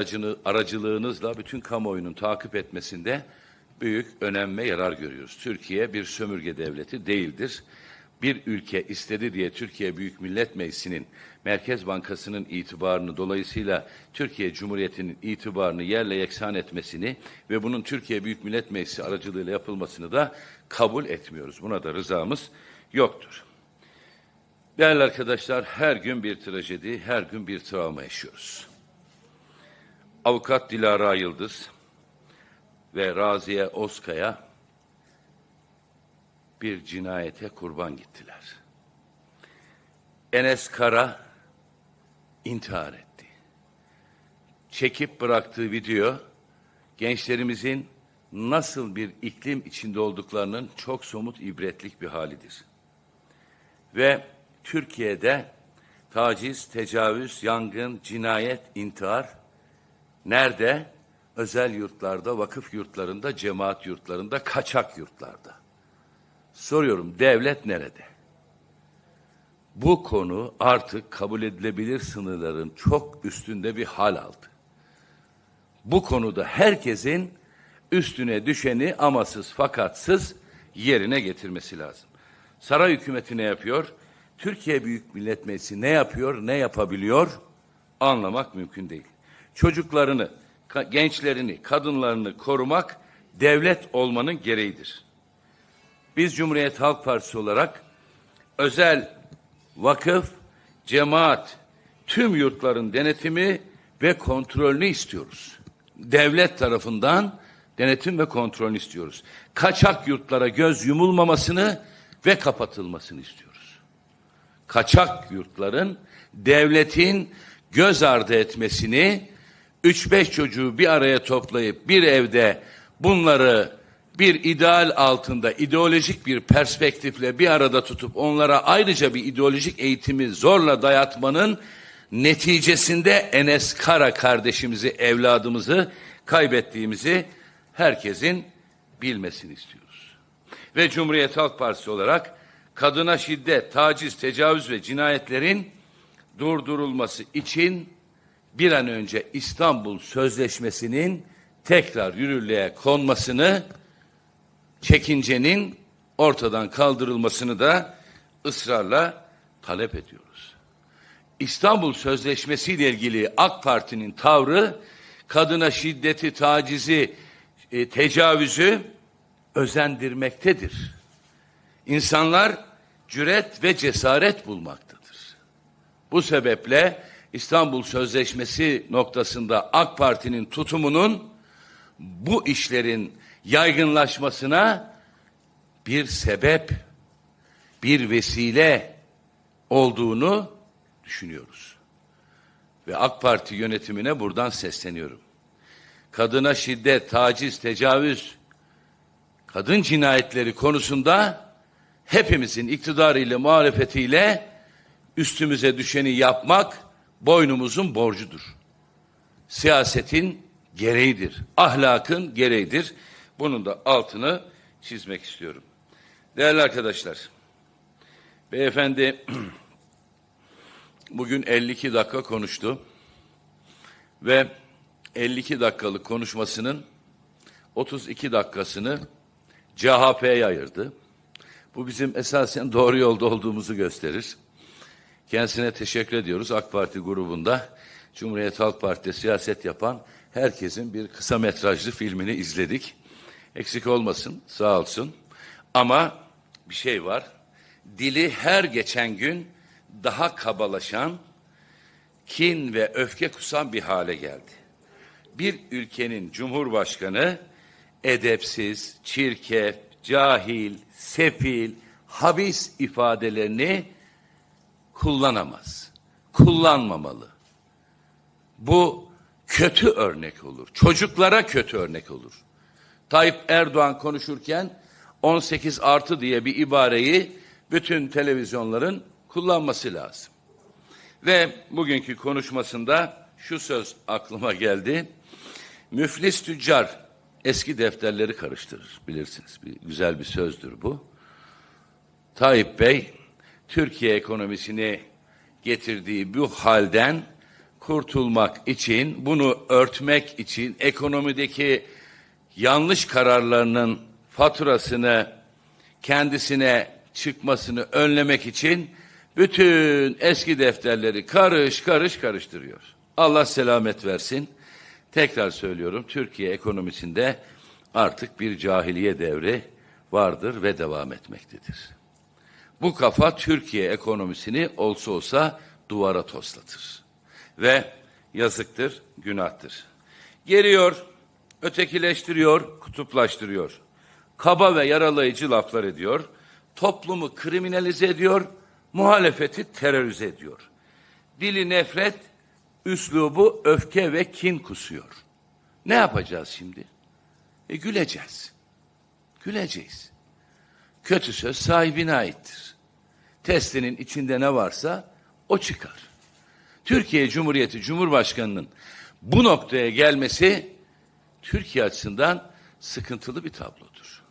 aracını, aracılığınızla bütün kamuoyunun takip etmesinde büyük önem ve yarar görüyoruz. Türkiye bir sömürge devleti değildir. Bir ülke istedi diye Türkiye Büyük Millet Meclisi'nin Merkez Bankası'nın itibarını dolayısıyla Türkiye Cumhuriyeti'nin itibarını yerle yeksan etmesini ve bunun Türkiye Büyük Millet Meclisi aracılığıyla yapılmasını da kabul etmiyoruz. Buna da rızamız yoktur. Değerli arkadaşlar, her gün bir trajedi, her gün bir travma yaşıyoruz. Avukat Dilara Yıldız ve Raziye Oskaya bir cinayete kurban gittiler. Enes Kara intihar etti. Çekip bıraktığı video gençlerimizin nasıl bir iklim içinde olduklarının çok somut ibretlik bir halidir. Ve Türkiye'de taciz, tecavüz, yangın, cinayet, intihar nerede? Özel yurtlarda, vakıf yurtlarında, cemaat yurtlarında, kaçak yurtlarda. Soruyorum devlet nerede? Bu konu artık kabul edilebilir sınırların çok üstünde bir hal aldı. Bu konuda herkesin üstüne düşeni amasız fakatsız yerine getirmesi lazım. Saray hükümeti ne yapıyor? Türkiye Büyük Millet Meclisi ne yapıyor, ne yapabiliyor anlamak mümkün değil. Çocuklarını, gençlerini, kadınlarını korumak devlet olmanın gereğidir. Biz Cumhuriyet Halk Partisi olarak özel, vakıf, cemaat, tüm yurtların denetimi ve kontrolünü istiyoruz. Devlet tarafından denetim ve kontrolünü istiyoruz. Kaçak yurtlara göz yumulmamasını ve kapatılmasını istiyoruz. Kaçak yurtların devletin göz ardı etmesini 3-5 çocuğu bir araya toplayıp bir evde bunları bir ideal altında ideolojik bir perspektifle bir arada tutup onlara ayrıca bir ideolojik eğitimi zorla dayatmanın neticesinde Enes Kara kardeşimizi, evladımızı kaybettiğimizi herkesin bilmesini istiyoruz. Ve Cumhuriyet Halk Partisi olarak kadına şiddet, taciz, tecavüz ve cinayetlerin durdurulması için bir an önce İstanbul Sözleşmesi'nin tekrar yürürlüğe konmasını çekincenin ortadan kaldırılmasını da ısrarla talep ediyoruz. İstanbul Sözleşmesi ile ilgili AK Parti'nin tavrı kadına şiddeti, tacizi, e, tecavüzü özendirmektedir. İnsanlar cüret ve cesaret bulmaktadır. Bu sebeple İstanbul Sözleşmesi noktasında AK Parti'nin tutumunun bu işlerin yaygınlaşmasına bir sebep, bir vesile olduğunu düşünüyoruz. Ve AK Parti yönetimine buradan sesleniyorum. Kadına şiddet, taciz, tecavüz, kadın cinayetleri konusunda hepimizin iktidarıyla, muhalefetiyle üstümüze düşeni yapmak boynumuzun borcudur. Siyasetin gereğidir. Ahlakın gereğidir. Bunun da altını çizmek istiyorum. Değerli arkadaşlar, beyefendi bugün 52 dakika konuştu ve 52 dakikalık konuşmasının 32 dakikasını CHP'ye ayırdı. Bu bizim esasen doğru yolda olduğumuzu gösterir. Kendisine teşekkür ediyoruz. AK Parti grubunda Cumhuriyet Halk Parti'de siyaset yapan herkesin bir kısa metrajlı filmini izledik. Eksik olmasın, sağ olsun. Ama bir şey var. Dili her geçen gün daha kabalaşan, kin ve öfke kusan bir hale geldi. Bir ülkenin cumhurbaşkanı edepsiz, çirkef, cahil, sefil, habis ifadelerini kullanamaz. Kullanmamalı. Bu kötü örnek olur. Çocuklara kötü örnek olur. Tayyip Erdoğan konuşurken 18 artı diye bir ibareyi bütün televizyonların kullanması lazım. Ve bugünkü konuşmasında şu söz aklıma geldi. Müflis tüccar eski defterleri karıştırır bilirsiniz. Bir, güzel bir sözdür bu. Tayyip Bey Türkiye ekonomisini getirdiği bu halden kurtulmak için, bunu örtmek için ekonomideki yanlış kararlarının faturasını kendisine çıkmasını önlemek için bütün eski defterleri karış karış karıştırıyor. Allah selamet versin. Tekrar söylüyorum Türkiye ekonomisinde artık bir cahiliye devri vardır ve devam etmektedir. Bu kafa Türkiye ekonomisini olsa olsa duvara toslatır. Ve yazıktır, günahtır. Geriyor, ötekileştiriyor, kutuplaştırıyor. Kaba ve yaralayıcı laflar ediyor. Toplumu kriminalize ediyor, muhalefeti terörize ediyor. Dili nefret, üslubu öfke ve kin kusuyor. Ne yapacağız şimdi? E güleceğiz. Güleceğiz. Kötü söz sahibine aittir. Testinin içinde ne varsa o çıkar. Türkiye Cumhuriyeti Cumhurbaşkanı'nın bu noktaya gelmesi Türkiye açısından sıkıntılı bir tablodur.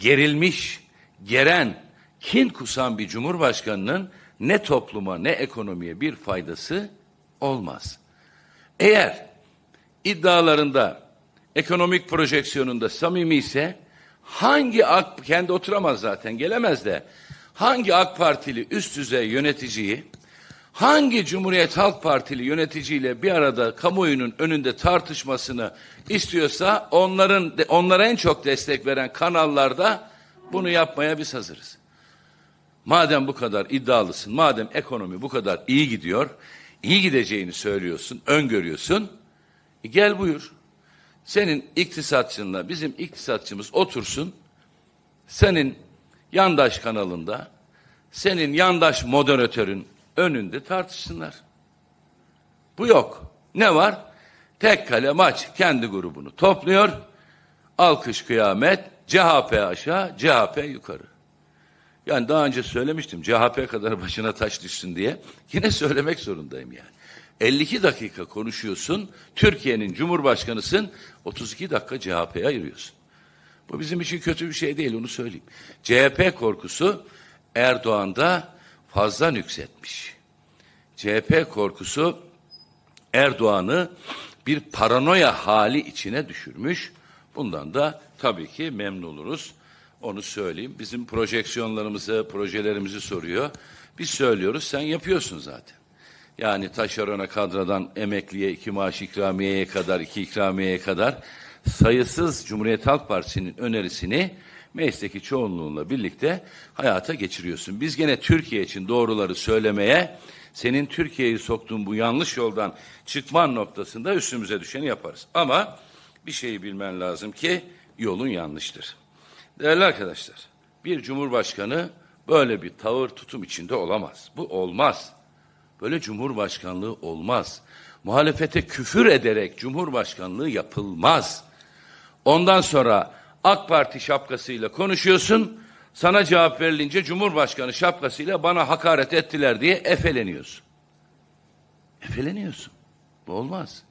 Gerilmiş, geren, kin kusan bir cumhurbaşkanının ne topluma ne ekonomiye bir faydası olmaz. Eğer iddialarında, ekonomik projeksiyonunda samimi ise hangi AK, kendi oturamaz zaten gelemez de hangi AK Partili üst düzey yöneticiyi hangi Cumhuriyet Halk Partili yöneticiyle bir arada kamuoyunun önünde tartışmasını istiyorsa onların onlara en çok destek veren kanallarda bunu yapmaya biz hazırız. Madem bu kadar iddialısın, madem ekonomi bu kadar iyi gidiyor, iyi gideceğini söylüyorsun, öngörüyorsun, e gel buyur. Senin iktisatçınla bizim iktisatçımız otursun, senin yandaş kanalında, senin yandaş moderatörün önünde tartışsınlar. Bu yok. Ne var? Tek kale maç kendi grubunu topluyor. Alkış kıyamet, CHP aşağı, CHP yukarı. Yani daha önce söylemiştim CHP kadar başına taş düşsün diye. Yine söylemek zorundayım yani. 52 dakika konuşuyorsun, Türkiye'nin Cumhurbaşkanısın, 32 dakika CHP'ye ayırıyorsun. Bu bizim için kötü bir şey değil, onu söyleyeyim. CHP korkusu Erdoğan'da fazla nüksetmiş. CHP korkusu Erdoğan'ı bir paranoya hali içine düşürmüş. Bundan da tabii ki memnun oluruz. Onu söyleyeyim. Bizim projeksiyonlarımızı, projelerimizi soruyor. Biz söylüyoruz, sen yapıyorsun zaten. Yani taşerona kadradan emekliye iki maaş ikramiyeye kadar, iki ikramiyeye kadar sayısız Cumhuriyet Halk Partisi'nin önerisini meclisteki çoğunluğunla birlikte hayata geçiriyorsun. Biz gene Türkiye için doğruları söylemeye, senin Türkiye'yi soktuğun bu yanlış yoldan çıkman noktasında üstümüze düşeni yaparız. Ama bir şeyi bilmen lazım ki yolun yanlıştır. Değerli arkadaşlar, bir cumhurbaşkanı böyle bir tavır tutum içinde olamaz. Bu olmaz. Böyle cumhurbaşkanlığı olmaz. Muhalefete küfür ederek cumhurbaşkanlığı yapılmaz. Ondan sonra AK Parti şapkasıyla konuşuyorsun. Sana cevap verilince Cumhurbaşkanı şapkasıyla bana hakaret ettiler diye efeleniyorsun. Efeleniyorsun. Bu olmaz.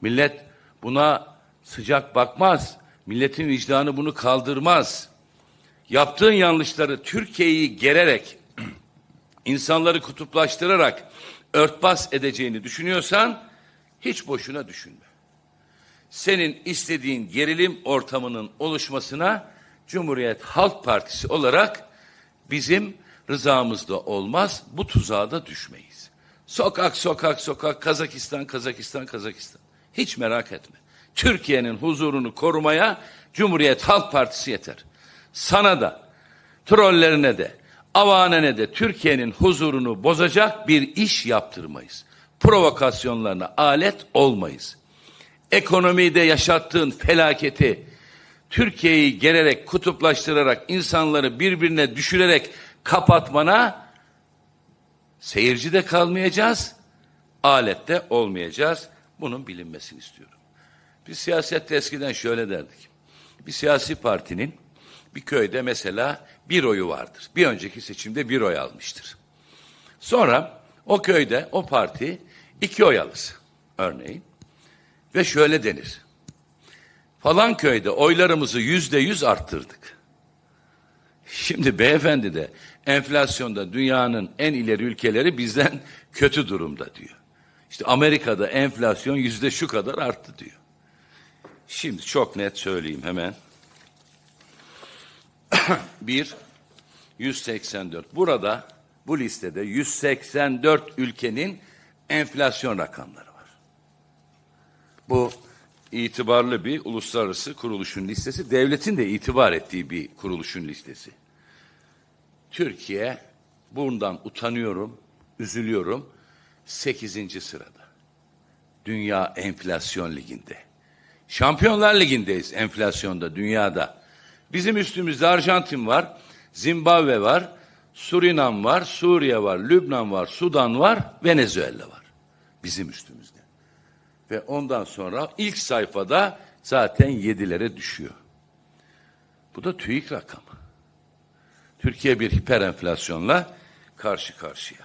Millet buna sıcak bakmaz. Milletin vicdanı bunu kaldırmaz. Yaptığın yanlışları Türkiye'yi gererek, insanları kutuplaştırarak örtbas edeceğini düşünüyorsan hiç boşuna düşünme. Senin istediğin gerilim ortamının oluşmasına Cumhuriyet Halk Partisi olarak bizim rızamızda olmaz. Bu tuzağa da düşmeyiz. Sokak sokak sokak Kazakistan Kazakistan Kazakistan. Hiç merak etme. Türkiye'nin huzurunu korumaya Cumhuriyet Halk Partisi yeter. Sana da, trollerine de, avanene de Türkiye'nin huzurunu bozacak bir iş yaptırmayız. Provokasyonlarına alet olmayız. Ekonomide yaşattığın felaketi, Türkiye'yi gererek, kutuplaştırarak, insanları birbirine düşürerek kapatmana seyirci de kalmayacağız, alette olmayacağız. Bunun bilinmesini istiyorum. Biz siyasette eskiden şöyle derdik. Bir siyasi partinin bir köyde mesela bir oyu vardır. Bir önceki seçimde bir oy almıştır. Sonra o köyde o parti iki oy alır örneğin. Ve şöyle denir. Falan köyde oylarımızı yüzde yüz arttırdık. Şimdi beyefendi de enflasyonda dünyanın en ileri ülkeleri bizden kötü durumda diyor. İşte Amerika'da enflasyon yüzde şu kadar arttı diyor. Şimdi çok net söyleyeyim hemen. Bir, 184. Burada bu listede 184 ülkenin enflasyon rakamları. Bu itibarlı bir uluslararası kuruluşun listesi, devletin de itibar ettiği bir kuruluşun listesi. Türkiye bundan utanıyorum, üzülüyorum. 8. sırada. Dünya Enflasyon Ligi'nde. Şampiyonlar Ligi'ndeyiz enflasyonda dünyada. Bizim üstümüzde Arjantin var, Zimbabwe var, Surinam var, Suriye var, Lübnan var, Sudan var, Venezuela var. Bizim üstümüzde. Ve ondan sonra ilk sayfada zaten yedilere düşüyor. Bu da TÜİK rakamı. Türkiye bir hiper enflasyonla karşı karşıya.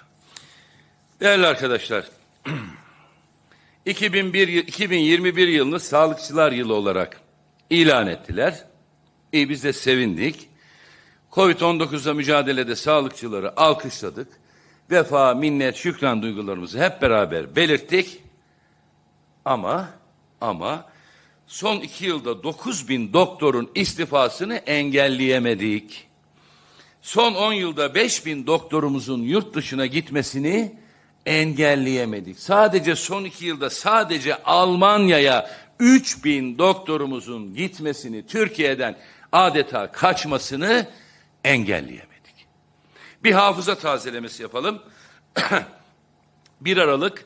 Değerli arkadaşlar, 2001, 2021 yılını sağlıkçılar yılı olarak ilan ettiler. İyi biz de sevindik. Covid-19'la mücadelede sağlıkçıları alkışladık. Vefa, minnet, şükran duygularımızı hep beraber belirttik. Ama, ama son iki yılda 9 bin doktorun istifasını engelleyemedik. Son 10 yılda 5 bin doktorumuzun yurt dışına gitmesini engelleyemedik. Sadece son iki yılda sadece Almanya'ya 3 bin doktorumuzun gitmesini, Türkiye'den adeta kaçmasını engelleyemedik. Bir hafıza tazelemesi yapalım. 1 Aralık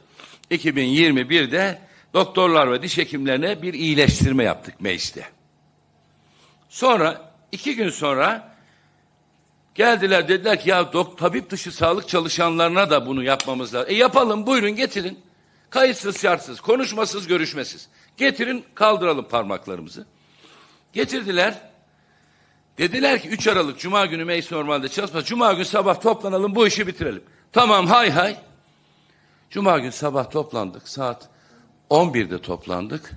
2021'de doktorlar ve diş hekimlerine bir iyileştirme yaptık mecliste. Sonra iki gün sonra Geldiler dediler ki ya dok, tabip dışı sağlık çalışanlarına da bunu yapmamız lazım. E yapalım buyurun getirin. Kayıtsız şartsız, konuşmasız, görüşmesiz. Getirin kaldıralım parmaklarımızı. Getirdiler. Dediler ki 3 Aralık Cuma günü meclis normalde çalışmaz. Cuma gün sabah toplanalım bu işi bitirelim. Tamam hay hay. Cuma gün sabah toplandık. Saat 11'de toplandık.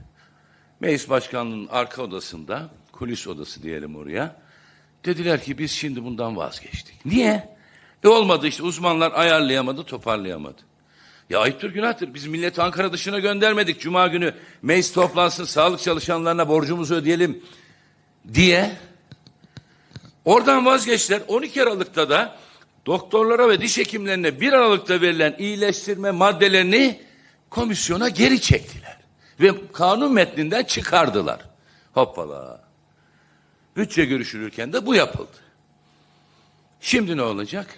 Meclis başkanlığının arka odasında, kulis odası diyelim oraya. Dediler ki biz şimdi bundan vazgeçtik. Niye? E olmadı işte uzmanlar ayarlayamadı, toparlayamadı. Ya ayıptır günahtır. Biz milleti Ankara dışına göndermedik. Cuma günü meclis toplansın, sağlık çalışanlarına borcumuzu ödeyelim diye. Oradan vazgeçtiler. 12 Aralık'ta da doktorlara ve diş hekimlerine 1 Aralık'ta verilen iyileştirme maddelerini komisyona geri çektiler. Ve kanun metninden çıkardılar. Hoppala. Bütçe görüşülürken de bu yapıldı. Şimdi ne olacak?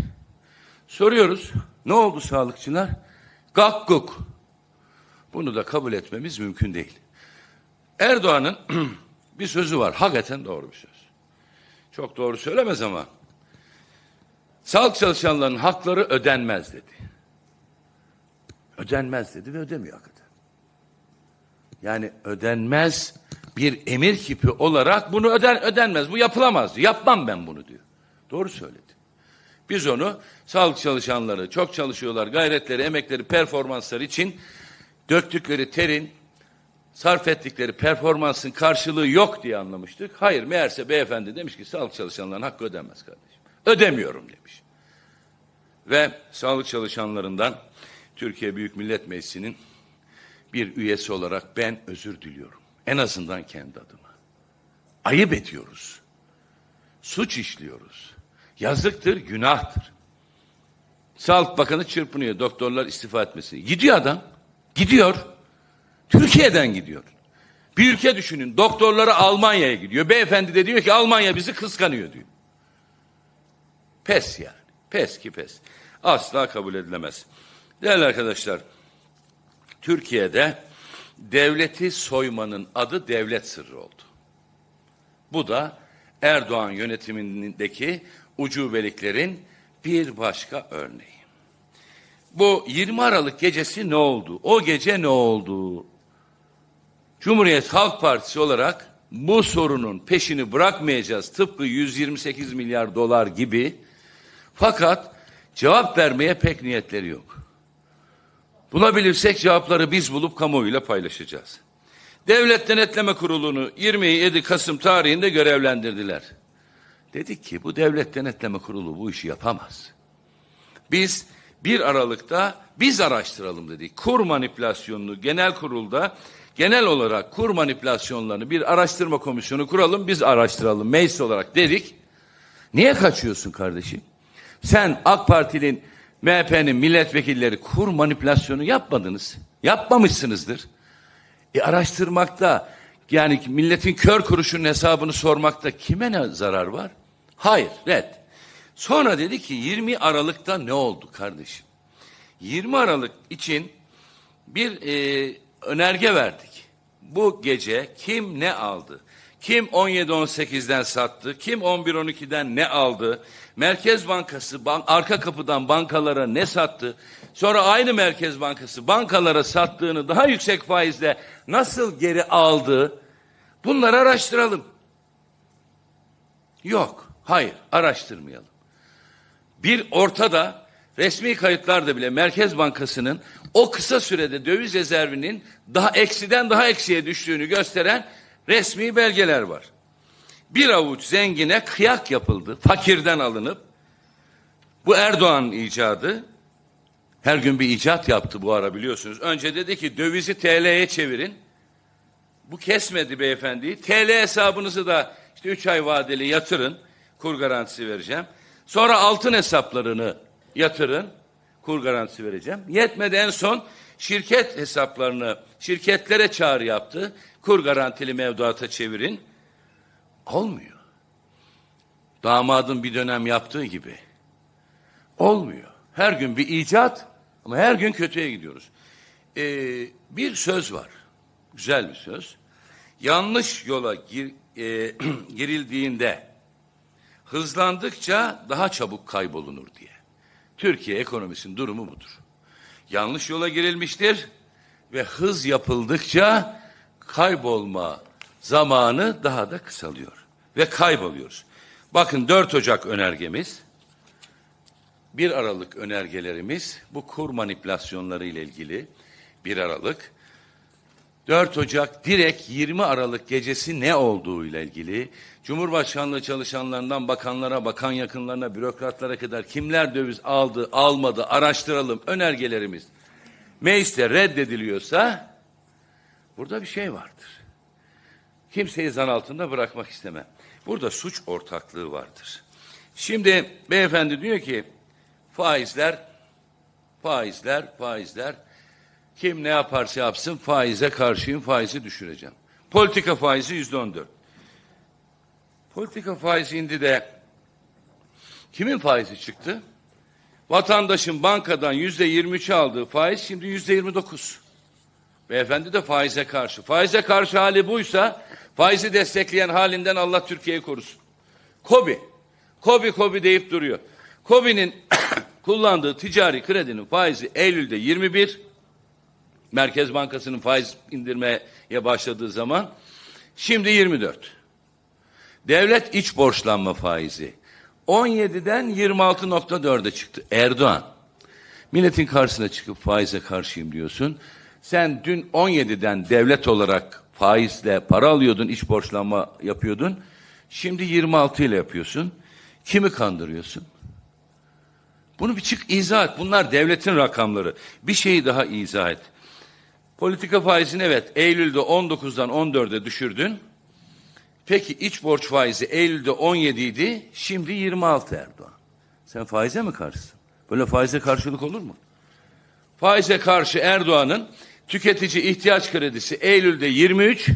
Soruyoruz. Ne oldu sağlıkçılar? Gakkuk. Bunu da kabul etmemiz mümkün değil. Erdoğan'ın bir sözü var. Hakikaten doğru bir söz. Çok doğru söylemez ama sağlık çalışanlarının hakları ödenmez dedi. Ödenmez dedi ve ödemiyor hakikaten. Yani ödenmez bir emir kipi olarak bunu öden, ödenmez. Bu yapılamaz. Yapmam ben bunu diyor. Doğru söyledi. Biz onu sağlık çalışanları çok çalışıyorlar. Gayretleri, emekleri, performansları için döktükleri terin, sarf ettikleri performansın karşılığı yok diye anlamıştık. Hayır meğerse beyefendi demiş ki sağlık çalışanlarının hakkı ödenmez kardeşim. Ödemiyorum demiş. Ve sağlık çalışanlarından Türkiye Büyük Millet Meclisi'nin bir üyesi olarak ben özür diliyorum. En azından kendi adıma. Ayıp ediyoruz. Suç işliyoruz. Yazıktır, günahtır. Sağlık Bakanı çırpınıyor doktorlar istifa etmesi. Gidiyor adam. Gidiyor. Türkiye'den gidiyor. Bir ülke düşünün. Doktorları Almanya'ya gidiyor. Beyefendi de diyor ki Almanya bizi kıskanıyor diyor. Pes yani. Pes ki pes. Asla kabul edilemez. Değerli arkadaşlar, Türkiye'de devleti soymanın adı devlet sırrı oldu. Bu da Erdoğan yönetimindeki ucubeliklerin bir başka örneği. Bu 20 Aralık gecesi ne oldu? O gece ne oldu? Cumhuriyet Halk Partisi olarak bu sorunun peşini bırakmayacağız. Tıpkı 128 milyar dolar gibi. Fakat cevap vermeye pek niyetleri yok. Bulabilirsek cevapları biz bulup kamuoyuyla paylaşacağız. Devlet Denetleme Kurulu'nu 27 Kasım tarihinde görevlendirdiler. Dedik ki bu Devlet Denetleme Kurulu bu işi yapamaz. Biz 1 Aralık'ta biz araştıralım dedik. Kur manipülasyonunu genel kurulda genel olarak kur manipülasyonlarını bir araştırma komisyonu kuralım biz araştıralım meclis olarak dedik. Niye kaçıyorsun kardeşim? Sen AK Parti'nin MHP'nin milletvekilleri kur manipülasyonu yapmadınız. Yapmamışsınızdır. E araştırmakta yani milletin kör kuruşunun hesabını sormakta kime ne zarar var? Hayır, red. Sonra dedi ki 20 Aralık'ta ne oldu kardeşim? 20 Aralık için bir e, önerge verdik. Bu gece kim ne aldı? Kim 17-18'den sattı? Kim 11-12'den ne aldı? Merkez Bankası bank, arka kapıdan bankalara ne sattı? Sonra aynı Merkez Bankası bankalara sattığını daha yüksek faizle nasıl geri aldı? Bunları araştıralım. Yok, hayır araştırmayalım. Bir ortada resmi kayıtlarda bile Merkez Bankası'nın o kısa sürede döviz rezervinin daha eksiden daha eksiye düştüğünü gösteren resmi belgeler var. Bir avuç zengine kıyak yapıldı, fakirden alınıp. Bu Erdoğan icadı. Her gün bir icat yaptı bu ara biliyorsunuz. Önce dedi ki dövizi TL'ye çevirin. Bu kesmedi beyefendi. TL hesabınızı da işte 3 ay vadeli yatırın. Kur garantisi vereceğim. Sonra altın hesaplarını yatırın. Kur garantisi vereceğim. Yetmedi en son şirket hesaplarını şirketlere çağrı yaptı. Kur garantili mevduata çevirin. Olmuyor. Damadın bir dönem yaptığı gibi. Olmuyor. Her gün bir icat ama her gün kötüye gidiyoruz. Ee, bir söz var. Güzel bir söz. Yanlış yola gir, e, girildiğinde hızlandıkça daha çabuk kaybolunur diye. Türkiye ekonomisinin durumu budur. Yanlış yola girilmiştir ve hız yapıldıkça kaybolma zamanı daha da kısalıyor ve kayboluyoruz. Bakın 4 Ocak önergemiz, 1 Aralık önergelerimiz bu kur manipülasyonları ile ilgili 1 Aralık 4 Ocak direkt 20 Aralık gecesi ne olduğu ile ilgili Cumhurbaşkanlığı çalışanlarından bakanlara, bakan yakınlarına, bürokratlara kadar kimler döviz aldı, almadı araştıralım önergelerimiz. Mecliste reddediliyorsa burada bir şey vardır. Kimseyi zan altında bırakmak istemem. Burada suç ortaklığı vardır. Şimdi beyefendi diyor ki faizler, faizler, faizler kim ne yaparsa yapsın faize karşıyım, faizi düşüreceğim. Politika faizi yüzde on dört. Politika faizi indi de kimin faizi çıktı? Vatandaşın bankadan yüzde yirmi üç aldığı faiz şimdi yüzde yirmi dokuz. Beyefendi de faize karşı. Faize karşı hali buysa faizi destekleyen halinden Allah Türkiye'yi korusun. Kobi. Kobi Kobi deyip duruyor. Kobi'nin kullandığı ticari kredinin faizi Eylül'de 21. Merkez Bankası'nın faiz indirmeye başladığı zaman şimdi 24. Devlet iç borçlanma faizi 17'den 26.4'e çıktı. Erdoğan milletin karşısına çıkıp faize karşıyım diyorsun. Sen dün 17'den devlet olarak faizle para alıyordun, iç borçlanma yapıyordun. Şimdi 26 ile yapıyorsun. Kimi kandırıyorsun? Bunu bir çık izah et. Bunlar devletin rakamları. Bir şeyi daha izah et. Politika faizini evet Eylül'de 19'dan 14'e düşürdün. Peki iç borç faizi Eylül'de 17 idi, şimdi 26 Erdoğan. Sen faize mi karşısın? Böyle faize karşılık olur mu? Faize karşı Erdoğan'ın tüketici ihtiyaç kredisi Eylül'de 23,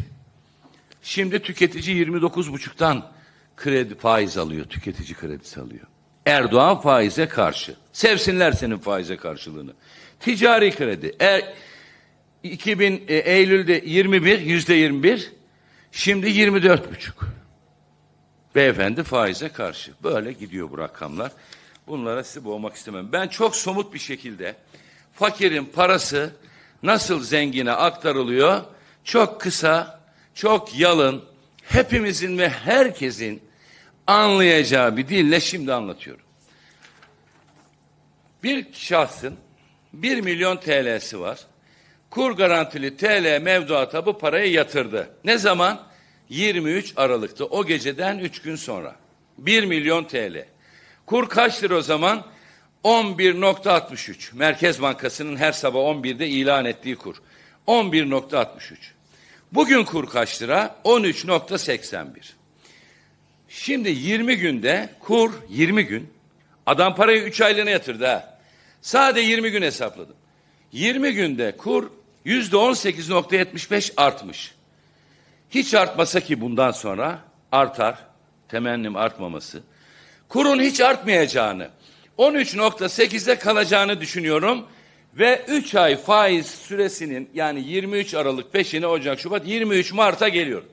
şimdi tüketici 29,5'tan kredi faiz alıyor, tüketici kredisi alıyor. Erdoğan faize karşı. Sevsinler senin faize karşılığını. Ticari kredi. Er, 2000 e, Eylül'de 21, yüzde 21, şimdi 24 buçuk. Beyefendi faize karşı. Böyle gidiyor bu rakamlar. Bunlara sizi boğmak istemem. Ben çok somut bir şekilde fakirin parası nasıl zengine aktarılıyor? Çok kısa, çok yalın, hepimizin ve herkesin anlayacağı bir dille şimdi anlatıyorum. Bir şahsın 1 milyon TL'si var. Kur garantili TL mevduata bu parayı yatırdı. Ne zaman? 23 Aralık'ta o geceden 3 gün sonra. 1 milyon TL. Kur kaç lira o zaman? 11.63. Merkez Bankası'nın her sabah 11'de ilan ettiği kur. 11.63. Bugün kur kaç lira? 13.81. Şimdi 20 günde kur 20 gün. Adam parayı 3 aylığına yatırdı ha. Sade 20 gün hesapladım. 20 günde kur %18.75 artmış. Hiç artmasa ki bundan sonra artar. Temennim artmaması. Kurun hiç artmayacağını, 13.8'de kalacağını düşünüyorum. Ve 3 ay faiz süresinin yani 23 Aralık peşine Ocak, Şubat 23 Mart'a geliyor.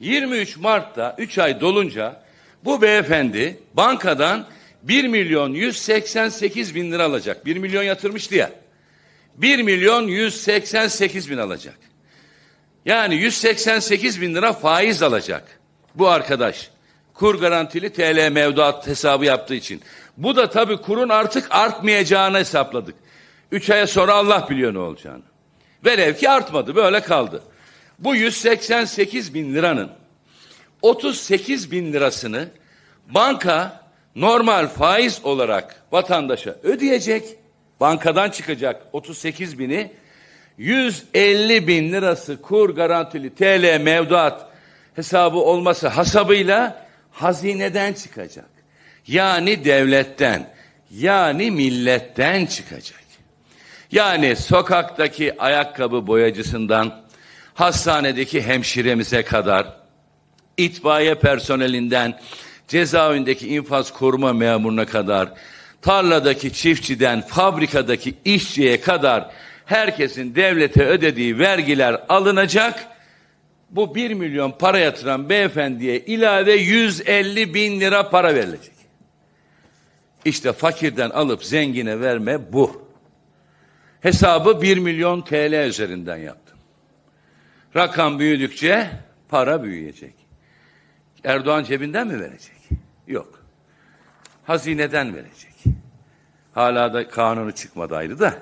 23 Mart'ta 3 ay dolunca bu beyefendi bankadan 1 milyon 188 bin lira alacak. 1 milyon yatırmıştı ya. 1 milyon 188 bin alacak. Yani 188 bin lira faiz alacak bu arkadaş. Kur garantili TL mevduat hesabı yaptığı için. Bu da tabii kurun artık artmayacağını hesapladık. 3 aya sonra Allah biliyor ne olacağını. Velev ki artmadı böyle kaldı. Bu 188 bin liranın 38 bin lirasını banka normal faiz olarak vatandaşa ödeyecek. Bankadan çıkacak 38 bini 150 bin lirası kur garantili TL mevduat hesabı olması hasabıyla hazineden çıkacak. Yani devletten, yani milletten çıkacak. Yani sokaktaki ayakkabı boyacısından, hastanedeki hemşiremize kadar, itfaiye personelinden, cezaevindeki infaz koruma memuruna kadar, tarladaki çiftçiden, fabrikadaki işçiye kadar herkesin devlete ödediği vergiler alınacak. Bu 1 milyon para yatıran beyefendiye ilave 150 bin lira para verilecek. İşte fakirden alıp zengine verme bu. Hesabı 1 milyon TL üzerinden yaptım. Rakam büyüdükçe para büyüyecek. Erdoğan cebinden mi verecek? Yok. Hazineden verecek. Hala da kanunu çıkmadı ayrı da.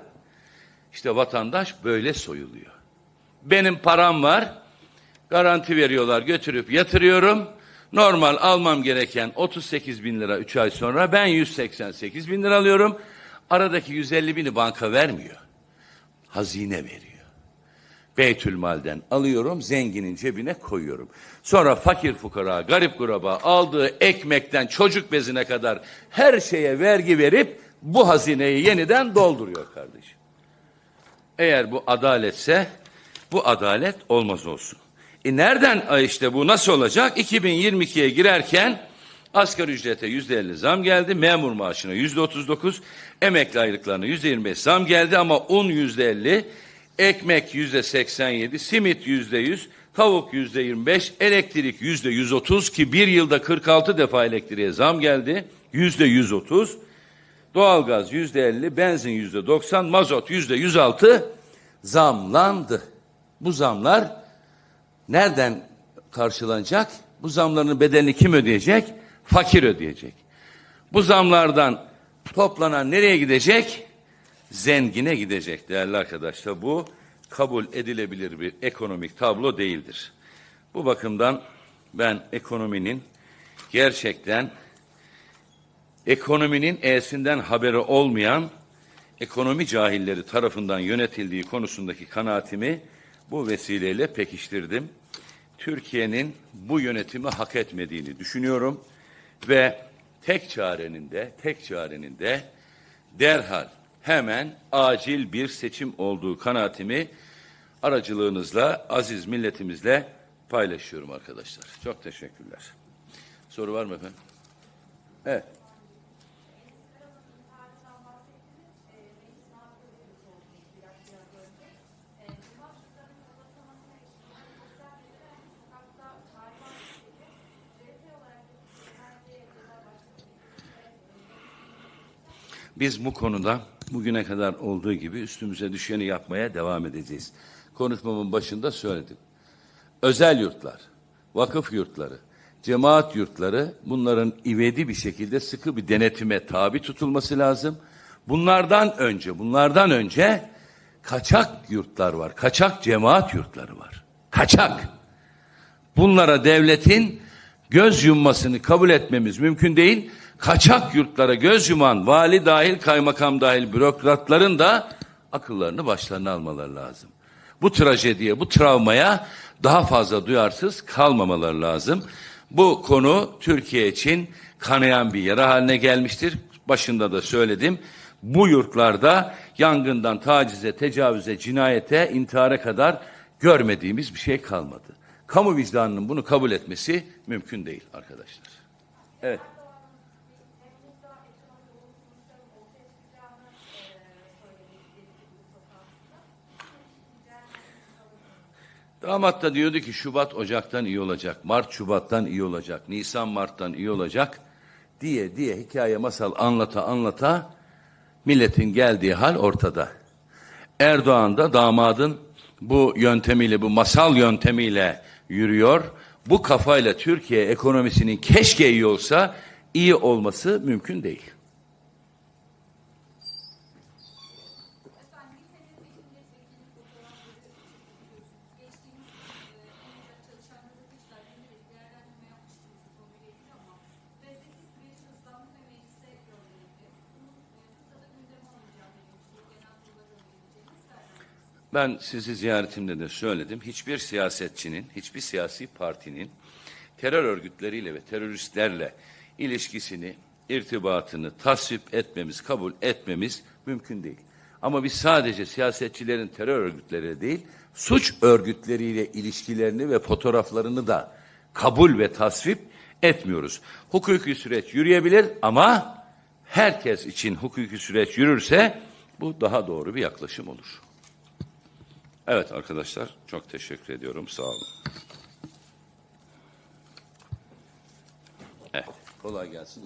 İşte vatandaş böyle soyuluyor. Benim param var. Garanti veriyorlar götürüp yatırıyorum. Normal almam gereken 38 bin lira 3 ay sonra ben 188 bin lira alıyorum. Aradaki 150 bini banka vermiyor. Hazine veriyor. Beytülmal'den alıyorum, zenginin cebine koyuyorum. Sonra fakir fukara, garip kuraba aldığı ekmekten çocuk bezine kadar her şeye vergi verip bu hazineyi yeniden dolduruyor kardeşim. Eğer bu adaletse bu adalet olmaz olsun. E nereden ay işte bu nasıl olacak? 2022'ye girerken asgari ücrete yüzde elli zam geldi, memur maaşına yüzde otuz dokuz, emekli aylıklarına yüzde yirmi beş zam geldi ama un yüzde elli, ekmek yüzde seksen yedi, simit yüzde yüz, tavuk yüzde yirmi beş, elektrik yüzde yüz otuz ki bir yılda 46 defa elektriğe zam geldi, yüzde yüz otuz. Doğalgaz yüzde elli, benzin yüzde doksan, mazot yüzde yüz altı zamlandı. Bu zamlar nereden karşılanacak? Bu zamların bedelini kim ödeyecek? Fakir ödeyecek. Bu zamlardan toplanan nereye gidecek? Zengine gidecek değerli arkadaşlar. Bu kabul edilebilir bir ekonomik tablo değildir. Bu bakımdan ben ekonominin gerçekten ekonominin E'sinden haberi olmayan ekonomi cahilleri tarafından yönetildiği konusundaki kanaatimi bu vesileyle pekiştirdim. Türkiye'nin bu yönetimi hak etmediğini düşünüyorum ve tek çarenin de tek çarenin de derhal hemen acil bir seçim olduğu kanaatimi aracılığınızla aziz milletimizle paylaşıyorum arkadaşlar. Çok teşekkürler. Soru var mı efendim? Evet. Biz bu konuda bugüne kadar olduğu gibi üstümüze düşeni yapmaya devam edeceğiz. Konuşmamın başında söyledim. Özel yurtlar, vakıf yurtları, cemaat yurtları bunların ivedi bir şekilde sıkı bir denetime tabi tutulması lazım. Bunlardan önce, bunlardan önce kaçak yurtlar var. Kaçak cemaat yurtları var. Kaçak. Bunlara devletin göz yummasını kabul etmemiz mümkün değil. Kaçak yurtlara göz yuman vali dahil kaymakam dahil bürokratların da akıllarını başlarına almaları lazım. Bu trajediye, bu travmaya daha fazla duyarsız kalmamaları lazım. Bu konu Türkiye için kanayan bir yara haline gelmiştir. Başında da söyledim. Bu yurtlarda yangından tacize, tecavüze, cinayete, intihara kadar görmediğimiz bir şey kalmadı. Kamu vicdanının bunu kabul etmesi mümkün değil arkadaşlar. Evet. Damat da diyordu ki Şubat Ocak'tan iyi olacak, Mart Şubat'tan iyi olacak, Nisan Mart'tan iyi olacak diye diye hikaye masal anlata anlata milletin geldiği hal ortada. Erdoğan da damadın bu yöntemiyle, bu masal yöntemiyle yürüyor. Bu kafayla Türkiye ekonomisinin keşke iyi olsa iyi olması mümkün değil. Ben sizi ziyaretimde de söyledim. Hiçbir siyasetçinin, hiçbir siyasi partinin terör örgütleriyle ve teröristlerle ilişkisini, irtibatını tasvip etmemiz, kabul etmemiz mümkün değil. Ama biz sadece siyasetçilerin terör örgütleriyle değil, suç örgütleriyle ilişkilerini ve fotoğraflarını da kabul ve tasvip etmiyoruz. Hukuki süreç yürüyebilir ama herkes için hukuki süreç yürürse bu daha doğru bir yaklaşım olur. Evet arkadaşlar çok teşekkür ediyorum. Sağ olun. Evet. Kolay gelsin.